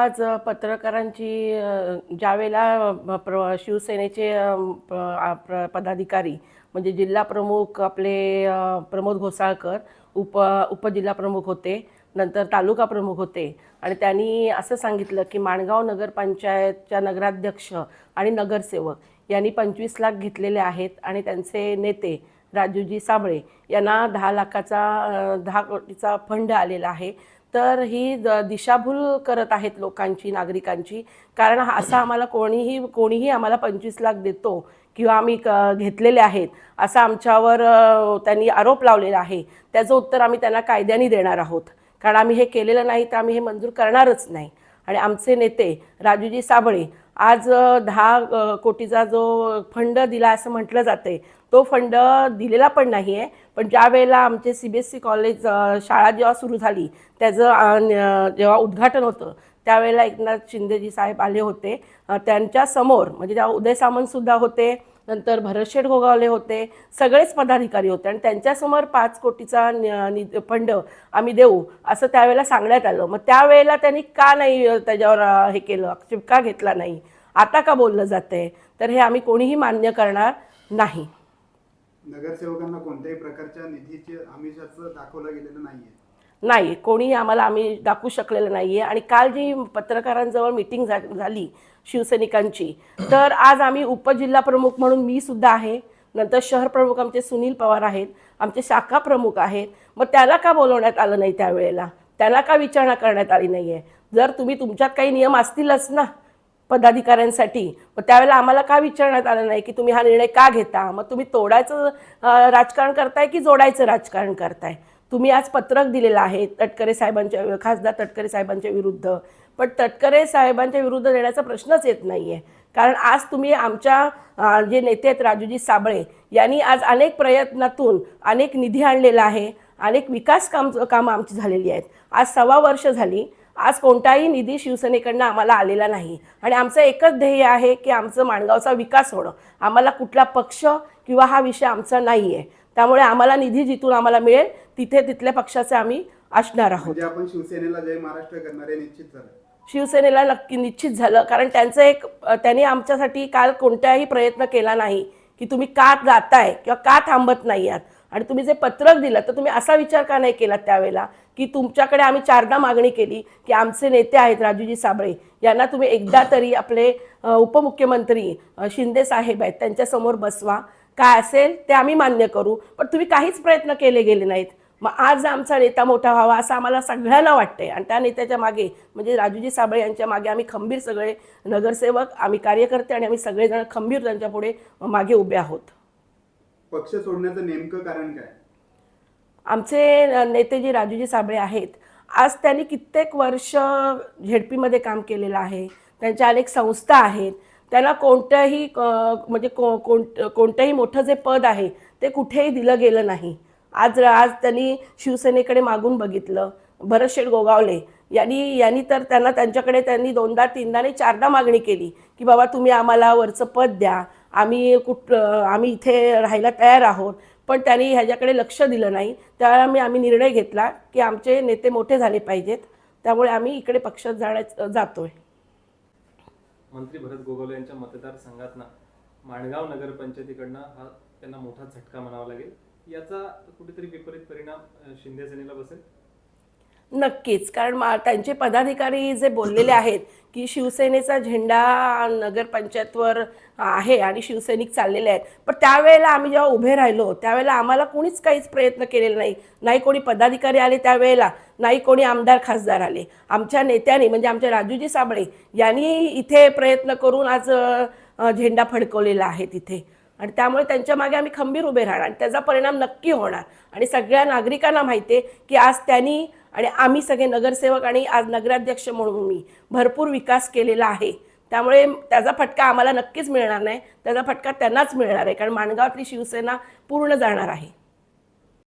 आज पत्रकारांची ज्यावेळेला प्र शिवसेनेचे प्र- पदाधिकारी म्हणजे जिल्हा प्रमुख आपले प्रमोद घोसाळकर उप उपजिल्हा प्रमुख होते नंतर तालुका प्रमुख होते आणि त्यांनी असं सांगितलं की माणगाव नगरपंचायतच्या नगराध्यक्ष आणि नगरसेवक यांनी पंचवीस लाख घेतलेले आहेत आणि त्यांचे नेते राजूजी साबळे यांना दहा लाखाचा दहा कोटीचा फंड आलेला आहे. तर ही द- दिशाभूल करत आहेत लोकांची नागरिकांची. कारण असं आम्हाला कोणीही कोणीही आम्हाला पंचवीस लाख देतो किंवा आम्ही क घेतलेले आहेत असा आमच्यावर त्यांनी आरोप लावलेला आहे. त्याचं उत्तर आम्ही त्यांना कायद्याने देणार आहोत. कारण आम्ही हे केलेलं नाही तर आम्ही हे मंजूर करणारच नाही. आणि आमचे नेते राजूजी साबळे आज दहा कोटीचा जो फंड दिला असं म्हटलं जाते तो फंड दिलेला पण नाही आहे पण ज्या वेळेला आमचे C B S C college शाळा जेव्हा सुरू झाली त्याचं जेव्हा उद्घाटन होतं त्यावेळेला एकनाथ शिंदेजी साहेब आले होते. त्यांच्यासमोर म्हणजे तेव्हा उदय सामंतसुद्धा होते नंतर भरतशेठ गोगावले होते सगळेच पदाधिकारी होते आणि त्यांच्यासमोर पाच कोटीचा न- नि- फंड आम्ही देऊ असं त्यावेळेला सांगण्यात आलं. मग त्यावेळेला त्यांनी का नाही त्याच्यावर हे केलं आक्षेप का घेतला नाही? आता का बोललं जाते तर हे आम्ही कोणीही मान्य करणार नाही. नगरसेवकांना कोणत्याही प्रकारच्या निधीचे आमिषाचं दाखवलं गेलेलं नाहीये. नाही कोणीही आम्हाला आम्ही दाखवू शकलेलं नाही आहे आणि काल जी पत्रकारांजवळ मिटिंग झा झाली शिवसैनिकांची तर आज आम्ही उपजिल्हा प्रमुख म्हणून मी सुद्धा आहे. नंतर शहर प्रमुख आमचे सुनील पवार आहेत आमचे शाखा प्रमुख आहेत. मग त्याला का बोलवण्यात आलं नाही त्यावेळेला? त्याला का विचारणा करण्यात आली नाही आहे जर तुम्ही तुमच्यात काही नियम असतीलच ना पदाधिकाऱ्यांसाठी मग त्यावेळेला आम्हाला का विचारण्यात आलं नाही की तुम्ही हा निर्णय का घेता? मग तुम्ही तोडायचं राजकारण करताय की जोडायचं राजकारण करताय? तुम्ही आज पत्रक दिलेलं आहे तटकरे साहेबांच्या खासदार तटकरे साहेबांच्या विरुद्ध. पण तटकरे साहेबांच्या विरुद्ध देण्याचा प्रश्नच येत नाही आहे कारण आज तुम्ही आमच्या जे नेते आहेत राजूजी साबळे यांनी आज अनेक प्रयत्नातून अनेक निधी आणलेला आहे. अनेक विकास काम कामं आमची झालेली आहेत. आज सव्वा वर्ष झाली. आज कोणताही निधी शिवसेनेकडनं आम्हाला आलेला नाही. आणि आमचं एकच ध्येय आहे की आमचं माणगावचा विकास होणं. आम्हाला कुठला पक्ष किंवा हा विषय आमचा नाही आहे त्यामुळे आम्हाला निधी जिथून आम्हाला मिळेल तिथे तिथल्या पक्षाचे आम्ही असणार आहोत. म्हणजे आपण शिवसेनेला जय महाराष्ट्र करणारे निश्चित झालं. शिवसेनेला नक्की निश्चित झालं कारण त्यांचं एक त्यांनी आमच्यासाठी काल कोणताही प्रयत्न केला नाही की तुम्ही का जाताय किंवा का थांबत नाही आहात. आणि तुम्ही जे पत्रक दिलं तर तुम्ही असा विचार का नाही केला त्यावेळेला की तुमच्याकडे आम्ही चारदा मागणी केली की आमचे नेते आहेत राजूजी साबळे यांना तुम्ही एकदा तरी आपले उपमुख्यमंत्री शिंदे साहेब आहेत त्यांच्यासमोर बसवा. काय असेल ते आम्ही मान्य करू पण तुम्ही काहीच प्रयत्न केले गेले नाहीत. मग आज आमचा नेता मोठा व्हावा असं आम्हाला सगळ्यांना वाटतंय. आणि त्या नेत्याच्या मागे म्हणजे राजूजी साबळे यांच्या मागे आम्ही खंबीर सगळे नगरसेवक आम्ही कार्यकर्ते आणि आम्ही सगळेजण खंबीर त्यांच्या पुढे मागे उभे आहोत. पक्ष सोडण्याचं नेमकं कारण काय? आमचे नेते जे राजूजी साबळे आहेत. आज त्यांनी कित्येक वर्ष झेडपीमध्ये काम केलेलं आहे. त्यांच्या अनेक संस्था आहेत. त्यांना कोणत्याही अ, म्हणजे को कोणतंही मोठं जे पद आहे ते कुठेही दिलं गेलं नाही. आज आज त्यांनी शिवसेनेकडे मागून बघितलं. भरतशेठ गोगावले यांनी यांनी तर त्यांना त्यांच्याकडे त्यांनी दोनदा तीनदा आणि चारदा मागणी केली की बाबा तुम्ही आम्हाला वरचं पद द्या. आम्ही कुठ आम्ही इथे राहायला तयार आहोत. पण त्यांनी ह्याच्याकडे लक्ष दिलं नाही. त्यावेळेला आम्ही आम्ही निर्णय घेतला की आमचे नेते मोठे झाले पाहिजेत. त्यामुळे आम्ही इकडे पक्षात जाण्या जातोय. मंत्री भरत गोगावले यांच्या मतदारसंघातनं माणगाव नगरपंचायतीकडनं हा त्यांना मोठा झटका म्हणावा लागेल. याचा कुठेतरी विपरीत परिणाम शिंदे सेनेला बसेल? नक्कीच. कारण त्यांचे पदाधिकारी जे बोललेले आहेत की शिवसेनेचा झेंडा नगरपंचायतवर आहे आणि शिवसैनिक चाललेले आहेत. पण त्यावेळेला आम्ही जेव्हा उभे राहिलो त्यावेळेला आम्हाला कोणीच काहीच प्रयत्न केलेला नाही. नाही कोणी पदाधिकारी आले त्यावेळेला नाही कोणी आमदार खासदार आले. आमच्या नेत्याने म्हणजे आमच्या राजूजी साबळे यांनी इथे प्रयत्न करून आज झेंडा फडकवलेला आहे तिथे. आणि त्यामुळे त्यांच्या मागे आम्ही खंबीर उभे राहणार आणि त्याचा परिणाम नक्की होणार. आणि सगळ्या नागरिकांना माहिती आहे की आज त्यांनी आणि आम्ही सगळे नगरसेवक आणि आज नगराध्यक्ष म्हणून मी भरपूर विकास केलेला आहे. त्यामुळे त्याचा फटका आम्हाला नक्कीच मिळणार नाही. त्याचा फटका त्यांनाच मिळणार आहे. कारण माणगावातली शिवसेना पूर्ण जाणार आहे.